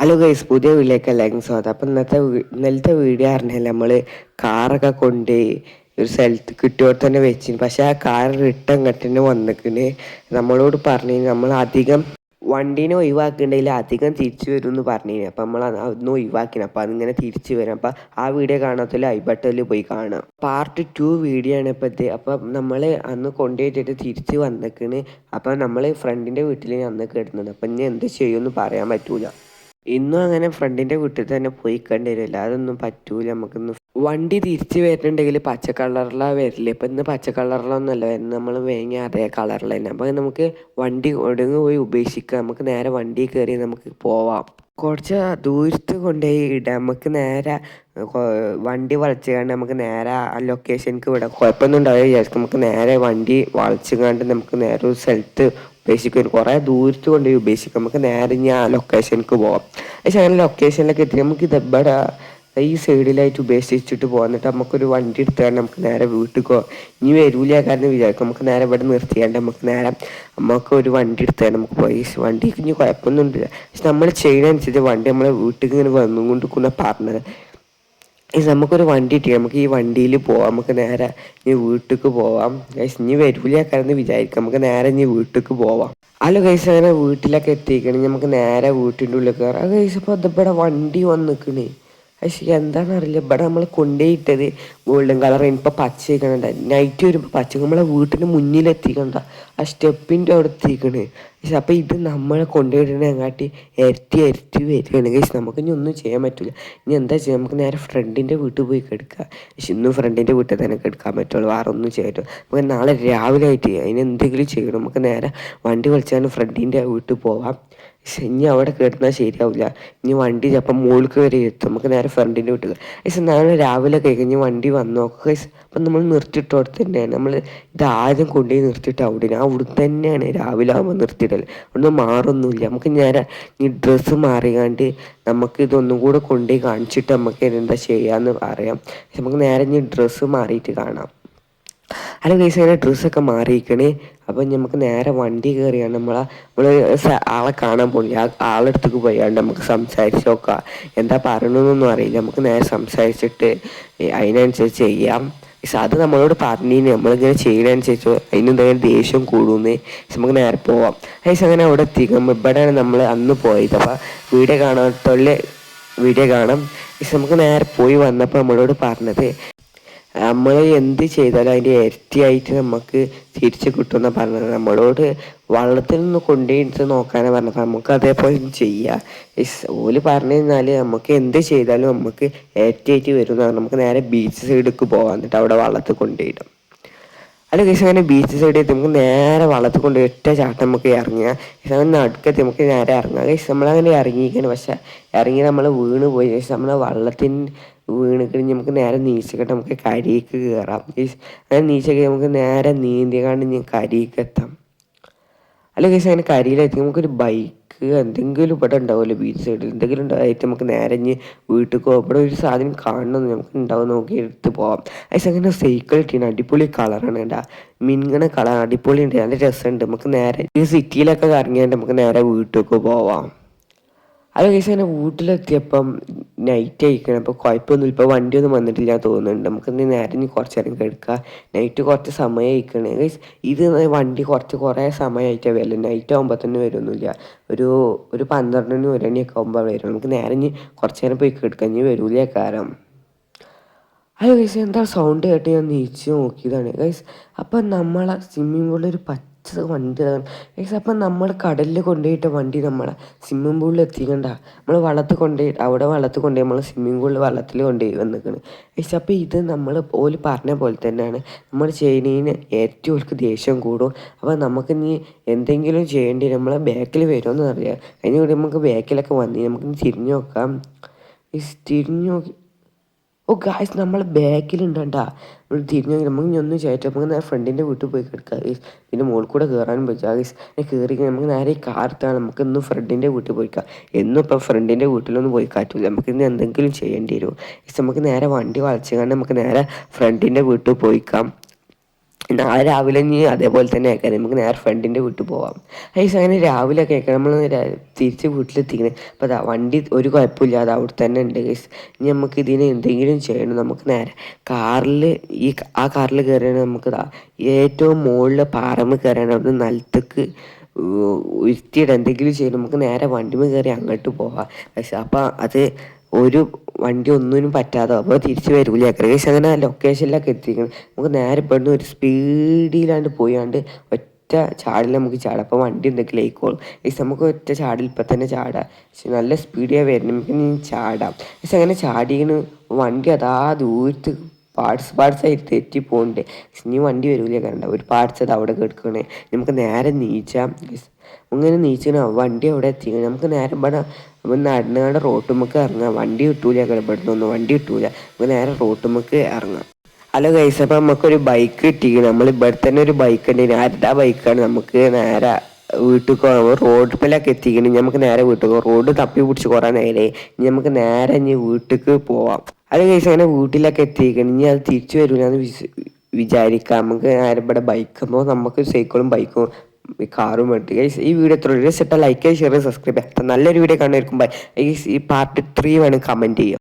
Hello guys പുതിയ വീട്ടിലേക്ക് എല്ലാവർക്കും സ്വാഗതം. അപ്പം ഇന്നത്തെ ഇന്നലത്തെ വീഡിയോ അറിഞ്ഞാൽ നമ്മൾ കാറൊക്കെ കൊണ്ട് ഒരു സ്ഥലത്ത് കിട്ടിയോട് തന്നെ വെച്ചിന് പക്ഷെ ആ കാർ റിട്ടേൺ കട്ടിന് വന്നിക്കണ്. നമ്മളോട് പറഞ്ഞു നമ്മൾ അധികം വണ്ടീനെ ഒഴിവാക്കേണ്ടതിൽ അധികം തിരിച്ചു വരും എന്ന് പറഞ്ഞു അപ്പം നമ്മൾ അതൊന്നും ഒഴിവാക്കിന് അപ്പം അതിങ്ങനെ തിരിച്ചു വരും. അപ്പം ആ വീഡിയോ കാണാത്തതിൽ ഐ പോയി കാണാം. പാർട്ട് ടു വീഡിയോ ആണ് ഇപ്പോഴത്തെ അപ്പം നമ്മൾ അന്ന് കൊണ്ടുപോയിട്ട് തിരിച്ച് വന്നിക്കണ്. അപ്പം നമ്മൾ ഫ്രണ്ടിന്റെ വീട്ടിൽ അന്ന് കിടന്നത്. അപ്പം ഇനി എന്ത് ചെയ്യുമെന്ന് പറയാൻ പറ്റൂല. ഇന്നും അങ്ങനെ ഫ്രണ്ടിന്റെ വീട്ടിൽ തന്നെ പോയി കണ്ടിരില്ല അതൊന്നും പറ്റൂല. നമുക്കിന്ന് വണ്ടി തിരിച്ച് വരുന്നുണ്ടെങ്കിൽ പച്ച കളറിലാണ് വരില്ല ഇപ്പം ഇന്ന് പച്ച കളറിലൊന്നുമല്ല വരുന്നത് നമ്മൾ വേങ്ങി അതേ കളറിൽ തന്നെ. അപ്പം നമുക്ക് വണ്ടി ഒടുങ്ങി പോയി ഉപേക്ഷിക്കാം. നമുക്ക് നേരെ വണ്ടി കയറി നമുക്ക് പോവാം. കുറച്ച് ദൂരത്ത് കൊണ്ടുപോയി ഇടാം. നമുക്ക് നേരെ വണ്ടി വളച്ച് കണ്ട് നമുക്ക് നേരെ ആ ലൊക്കേഷനിക്ക് വിടാം. കുഴപ്പമൊന്നും ഉണ്ടാവില്ല. വിചാരിക്കും നമുക്ക് നേരെ വണ്ടി വളച്ച് കണ്ട് നമുക്ക് നേരെ ഒരു സ്ഥലത്ത് ഉപേക്ഷിക്കും കുറേ ദൂരത്ത് കൊണ്ടുപോയി ഉപേക്ഷിക്കാം നമുക്ക് നേരെ ഇനി ആ ലൊക്കേഷനിലേക്ക് പോകാം പക്ഷെ അങ്ങനെ ലൊക്കേഷനിലൊക്കെ എത്തി നമുക്ക് ഇത് ഇവിടെ ഈ സൈഡിലായിട്ട് ഉപേക്ഷിച്ചിട്ട് പോന്നിട്ട് നമുക്കൊരു വണ്ടി എടുത്തുകൊണ്ട് നമുക്ക് നേരെ വീട്ടിൽ പോ ഇനി വരൂല കാരണം വിചാരിക്കും. നമുക്ക് നേരെ ഇവിടെ നിർത്തിയാണ്ട് നമുക്ക് നേരെ നമുക്ക് ഒരു വണ്ടി എടുത്താൽ നമുക്ക് പോയി. വണ്ടി ഇനി ഉണ്ടല്ല പക്ഷെ നമ്മൾ ചെയ്യുന്നതനുസരിച്ച് വണ്ടി നമ്മളെ വീട്ടിൽ ഇങ്ങനെ വന്നുകൊണ്ട് പറഞ്ഞത്. നമുക്കൊരു വണ്ടി കിട്ടി. നമുക്ക് ഈ വണ്ടിയിൽ പോവാം. നമുക്ക് നേരെ ഇനി വീട്ടിലേക്ക് പോവാം. ഗൈസ് ഇനി വരൂല കാരണം വിചാരിക്കാം. നമുക്ക് നേരെ ഇനി വീട്ടിലേക്ക് പോവാം. അല്ല ഗൈസ് അങ്ങനെ വീട്ടിലൊക്കെ എത്തിക്കണേ. നമുക്ക് നേരെ വീട്ടിന്റെ ഉള്ളിൽ കയറാം. ഗൈസ് ഇപ്പോൾ ഇതിവിടെ വണ്ടി വന്ന് നിൽക്കണേ പക്ഷേ എന്താണെന്നറിയില്ല ഇവിടെ നമ്മൾ കൊണ്ടുപോയിട്ടത് ഗോൾഡൻ കളർ ഇനിയിപ്പോൾ പച്ച നൈറ്റ് വരുമ്പോൾ പച്ച നമ്മളെ വീട്ടിന്റെ മുന്നിലെത്തിക്കണ്ട ആ സ്റ്റെപ്പിന്റെ അവിടെ എത്തിക്കണ്. പക്ഷെ അപ്പം ഇത് നമ്മളെ കൊണ്ടുപോയിടണങ്ങാട്ടി ഇരട്ടി ഇരട്ടി വരികയാണ്. കഴിച്ച് നമുക്ക് ഇനി ഒന്നും ചെയ്യാൻ പറ്റില്ല ഇനി എന്താ ചെയ്യുക നമുക്ക് നേരെ ഫ്രണ്ടിന്റെ വീട്ടിൽ പോയി കിടക്കുക പക്ഷെ ഇന്നും ഫ്രണ്ടിന്റെ വീട്ടിൽ തന്നെ കിടക്കാൻ പറ്റുള്ളൂ. വേറെ ഒന്നും ചെയ്യാൻ നമുക്ക് നാളെ രാവിലെ ആയിട്ട് അതിന് എന്തെങ്കിലും ചെയ്യണം. നമുക്ക് നേരെ വണ്ടി വിളിച്ചാലും ഫ്രണ്ടിന്റെ വീട്ടിൽ പോവാം. പക്ഷെ ഇനി അവിടെ കിടന്നാൽ ശരിയാവില്ല ഇനി വണ്ടി ചിലപ്പം മുകൾക്ക് വരെ എത്തും. നമുക്ക് നേരെ ഫ്രണ്ടിന്റെ വീട്ടിൽ പക്ഷെ നാളെ രാവിലെ കഴിഞ്ഞ് വണ്ടി വന്നു. നോക്കുക അപ്പം നമ്മൾ നിർത്തിയിട്ട് അവിടെ തന്നെയാണ്. നമ്മൾ ഇത് ആദ്യം കൊണ്ടുപോയി നിർത്തിയിട്ട് അവിടെ അവിടെ തന്നെയാണ്. രാവിലെ ആകുമ്പോൾ നിർത്തിയിടൽ ഒന്നും മാറൊന്നുമില്ല. നമുക്ക് നേരെ ഈ ഡ്രസ്സ് മാറിയാണ്ട് നമുക്ക് ഇതൊന്നും കൂടെ കൊണ്ടുപോയി കാണിച്ചിട്ട് നമുക്ക് എന്താ പറയാം. നമുക്ക് നേരെ ഈ ഡ്രസ്സ് മാറിയിട്ട് കാണാം. അല്ല ഗൈസ് അങ്ങനെ ഡ്രസ്സൊക്കെ മാറിയിരിക്കണേ. അപ്പം നമുക്ക് നേരെ വണ്ടി കയറിയാണ് നമ്മളെ നമ്മൾ ആളെ കാണാൻ പോണില്ല. ആ ആളെടുത്തേക്ക് പോയാണ്ട് നമുക്ക് സംസാരിച്ച് നോക്കാം. എന്താ പറയണമെന്നൊന്നും അറിയില്ല. നമുക്ക് നേരെ സംസാരിച്ചിട്ട് അതിനനുസരിച്ച് ചെയ്യാം. പക്ഷെ അത് നമ്മളോട് പറഞ്ഞിന് നമ്മളിങ്ങനെ ചെയ്യുന്നതനുസരിച്ച് അതിനെന്തെങ്കിലും ദേഷ്യം കൂടുന്നേ. നമുക്ക് നേരെ പോവാം. പക്ഷെ അങ്ങനെ അവിടെ എത്തിക്കും. ഇവിടെയാണ് നമ്മൾ അന്ന് പോയത്. അപ്പം വീഡിയോ കാണാത്തുള്ള വീഡിയോ കാണാം. നമുക്ക് നേരെ പോയി വന്നപ്പോൾ നമ്മളോട് പറഞ്ഞത് നമ്മൾ എന്ത് ചെയ്താലും അതിന്റെ ഇരട്ടിയായിട്ട് നമുക്ക് തിരിച്ച് കിട്ടുമെന്ന് പറഞ്ഞത്. നമ്മളോട് വള്ളത്തിൽ നിന്ന് കൊണ്ടുപോയിട്ട് നോക്കാനാണ് പറഞ്ഞത്. നമുക്ക് അതേപോലെ ചെയ്യാം. ഓൽ പറഞ്ഞു കഴിഞ്ഞാൽ നമുക്ക് എന്ത് ചെയ്താലും നമുക്ക് ഇരട്ടിയായിട്ട് വരും. എന്ന് പറഞ്ഞാൽ നമുക്ക് നേരെ ബീച്ച് സൈഡിലേക്ക് പോകാം. എന്നിട്ട് അവിടെ വള്ളത്തിൽ കൊണ്ടുപോയിടും അല്ല കേസ് അങ്ങനെ ബീച്ച് സൈഡിൽ എത്തി നമുക്ക് നേരെ വള്ളത്തിൽ കൊണ്ട് ഒറ്റ ചാട്ടം നമുക്ക് ഇറങ്ങുക അങ്ങനെ നടുക്കെത്തി നമുക്ക് നേരെ ഇറങ്ങാം. കേസ് നമ്മളങ്ങനെ ഇറങ്ങിയിരിക്കണം. പക്ഷേ ഇറങ്ങി നമ്മൾ വീണ് പോയി. കേസ് നമ്മളെ വള്ളത്തിന് വീണ് കഴിഞ്ഞ് നമുക്ക് നേരെ നീച്ചക്കിട്ട് നമുക്ക് കരിക്ക് കയറാം അങ്ങനെ നീച്ചൊക്കെ നമുക്ക് നേരെ നീന്തിക്കാണ്ട് കരിക്ക് എത്താം. അല്ല കേസ് അങ്ങനെ കരിയിലെത്തി നമുക്കൊരു ബൈക്ക് എന്തെങ്കിലും ഇവിടെ ഉണ്ടാവുമല്ലോ ബീച്ച് സൈഡിൽ എന്തെങ്കിലും ഉണ്ടായിട്ട് നമുക്ക് നേരെ ഇനി വീട്ടിൽ പോകും ഇവിടെ ഒരു സാധനം കാണണം നമുക്ക് ഉണ്ടാവും നോക്കി എടുത്ത് പോവാം. അതിന് അങ്ങനെ സൈക്കിൾ ഇട്ടിന് അടിപൊളി കളറാണ് കേട്ടാ. മിൻഗണ കളർ അടിപൊളി ഉണ്ട് നല്ല രസമുണ്ട്. നമുക്ക് നേരെ ഈ സിറ്റിയിലൊക്കെ കറങ്ങിയാൽ നമുക്ക് നേരെ വീട്ടിലേക്ക് പോവാം. അത് കഴിച്ച് അങ്ങനെ വീട്ടിലെത്തിയപ്പം നൈറ്റ് ആയിക്കണം അപ്പോൾ കുഴപ്പമൊന്നുമില്ല ഇപ്പോൾ വണ്ടിയൊന്നും വന്നിട്ടില്ല തോന്നുന്നുണ്ട്. നമുക്ക് നേരെ ഇനി കുറച്ച് നേരം കിടക്കുക നൈറ്റ് കുറച്ച് സമയം ആയിക്കണേ ഗൈസ് ഇത് വണ്ടി കുറച്ച് കുറേ സമയമായിട്ടാണ് വരില്ല നൈറ്റ് ആകുമ്പോൾ തന്നെ വരുമൊന്നുമില്ല ഒരു ഒരു പന്ത്രണ്ടിനും ഒരു മണിയൊക്കെ ആകുമ്പോൾ വരും. നമുക്ക് നേരം ഇനി കുറച്ച് നേരം പോയി കിടക്കാം. ഇനി വരൂലേ കാരണം അത് ഗൈസ് എന്താ സൗണ്ട് കേട്ട് ഞാൻ നീച്ച് നോക്കിയതാണ്. ഗൈസ് അപ്പം നമ്മളെ സ്വിമ്മിംഗ് പൂളിൽ ഒരു പച്ച വണ്ടി ഗൈസ് അപ്പം നമ്മൾ കടലിൽ കൊണ്ടുപോയിട്ട് വണ്ടി നമ്മളെ സ്വിമ്മിംഗ് പൂളിൽ എത്തിക്കണ്ട. നമ്മൾ വള്ളത്തിൽ കൊണ്ടുപോയി അവിടെ വള്ളത്തിൽ കൊണ്ടുപോയി നമ്മൾ സ്വിമ്മിംഗ് പൂളിൽ വള്ളത്തിൽ കൊണ്ടുപോയി വന്നിരിക്കുന്നത് ഗൈസ് അപ്പം ഇത് നമ്മൾ ഓൽ പറഞ്ഞ പോലെ തന്നെയാണ്. നമ്മൾ ചെയ്യുന്നതിന് ഏറ്റവും ഓൾക്ക് ദേഷ്യം കൂടും. അപ്പോൾ നമുക്ക് നീ എന്തെങ്കിലും ചെയ്യേണ്ടി നമ്മളെ ബാക്കിൽ വരുമെന്ന് അറിയാം. അതിന് കൂടി നമുക്ക് ബാക്കിലൊക്കെ വന്നി നമുക്ക് തിരിഞ്ഞു നോക്കാം. തിരിഞ്ഞു നോക്കി ഓ ഗായ്സ് നമ്മൾ ബാക്കിലുണ്ടാ തിരിഞ്ഞു നമുക്ക് ഇനി ഒന്നും ചെയ്യട്ടെ നമുക്ക് നേരെ ഫ്രണ്ടിന്റെ വീട്ടിൽ പോയി കിടക്കാം ഗൈസ് പിന്നെ മുകളിൽ കൂടെ കയറാനും പറ്റുക ഗൈസ് കയറി നമുക്ക് നേരെ ഈ കാർത്താണ് നമുക്ക് ഇന്നും ഫ്രണ്ടിന്റെ വീട്ടിൽ പോയിക്കാം എന്നും ഇപ്പം ഫ്രണ്ടിന്റെ വീട്ടിലൊന്നും പോയി കാറ്റില്ല നമുക്ക് ഇന്ന് എന്തെങ്കിലും ചെയ്യേണ്ടി വരും. നമുക്ക് നേരെ വണ്ടി വളച്ചു കാണാൻ നമുക്ക് നേരെ ഫ്രണ്ടിന്റെ വീട്ടിൽ പോയിക്കാം നാളെ രാവിലെ ഇനി അതേപോലെ തന്നെ ആക്കാം നമുക്ക് നേരെ ഫ്രണ്ടിന്റെ വീട്ടിൽ പോവാം. ഐസ് അങ്ങനെ രാവിലെ ഒക്കെ നമ്മൾ തിരിച്ച് വീട്ടിലെത്തിക്കണേ അപ്പോൾ അതാ വണ്ടി ഒരു കുഴപ്പമില്ലാതെ അവിടെ തന്നെ ഉണ്ട് ഗൈസ് ഇനി നമുക്ക് ഇതിന് എന്തെങ്കിലും ചെയ്യണം. നമുക്ക് നേരെ കാറിൽ ഈ ആ കാറിൽ കയറിയാണ് നമുക്ക് ഏറ്റവും മുകളിൽ പാറമ്മ കയറിയാണ്. അവിടെ നിലത്തേക്ക് ഉരുത്തിയിട്ട് എന്തെങ്കിലും ചെയ്യണം. നമുക്ക് നേരെ വണ്ടിമേ കയറി അങ്ങോട്ട് പോവാം. പക്ഷെ അപ്പോൾ അത് ഒരു വണ്ടി ഒന്നിനും പറ്റാതെ അപ്പോൾ തിരിച്ച് വരൂല. ഏകദേശം അങ്ങനെ ലൊക്കേഷനിലൊക്കെ എത്തിക്കണം നമുക്ക് നേരെ പെടുന്ന ഒരു സ്പീഡിലാണ്ട് പോയാണ്ട് ഒറ്റ ചാടിൽ നമുക്ക് ചാടാം. അപ്പോൾ വണ്ടി എന്തെങ്കിലും ആയിക്കോളും ഏകദേശം നമുക്ക് ഒറ്റ ചാടിൽ ഇപ്പം തന്നെ ചാടാം. പക്ഷെ നല്ല സ്പീഡിയാണ് വരുന്നത് നമുക്ക് ചാടാം. പക്ഷെ അങ്ങനെ ചാടിയാണ് വണ്ടി അതാ ദൂരത്ത് പാർട്സ് പാർട്സ് ആയിട്ട് തെറ്റി പോകുന്നുണ്ട് ഇനി വണ്ടി വരൂല. കണ്ട ഒരു പാർട്സ് അത് അവിടെ കിടക്കണേ. നമുക്ക് നേരെ നീച്ചാം. ഇങ്ങനെ നീച്ചിനോ വണ്ടി അവിടെ എത്തി. നമുക്ക് നേരെ ഇവിടെ നടന്നുകൊണ്ട് റോട്ടുമുക്ക് ഇറങ്ങാം. വണ്ടി കിട്ടൂല ഇവിടുന്ന് വണ്ടി കിട്ടൂല. നമുക്ക് നേരെ റോട്ടുമുക്ക് ഇറങ്ങാം. ഹലോ ഗൈസ് അപ്പം നമുക്കൊരു ബൈക്ക് കിട്ടി. നമ്മൾ ഇവിടെ തന്നെ ഒരു ബൈക്ക് ഉണ്ട്. ആരുടെ ബൈക്കാണ് നമുക്ക് നേരെ വീട്ടിൽ റോഡിലൊക്കെ എത്തിക്കണം. നമുക്ക് നേരെ വീട്ടിൽ റോഡ് തപ്പി പിടിച്ച് കുറേ നേരെ ഇനി നമുക്ക് നേരെ ഇനി വീട്ടിലേക്ക് പോവാം. അത് കഴിച്ച് അങ്ങനെ വീട്ടിലൊക്കെ എത്തിക്കണം. ഇനി അത് തിരിച്ചു വരില്ലെന്ന് വിചാരിക്കാം. നമുക്ക് നേരെ ഇവിടെ ബൈക്കുമ്പോൾ നമുക്ക് സൈക്കിളും ബൈക്കും കാറും വേണ്ടി. ഗൈസ് ഈ വീഡിയോ എത്ര രസം ലൈക്ക് ഷെയർ സബ്സ്ക്രൈബ് ചെയ്യാം നല്ലൊരു വീഡിയോ കാണുമായിരിക്കും. ബൈ ഈ പാർട്ട് ത്രീ വേണം കമന്റ് ചെയ്യുക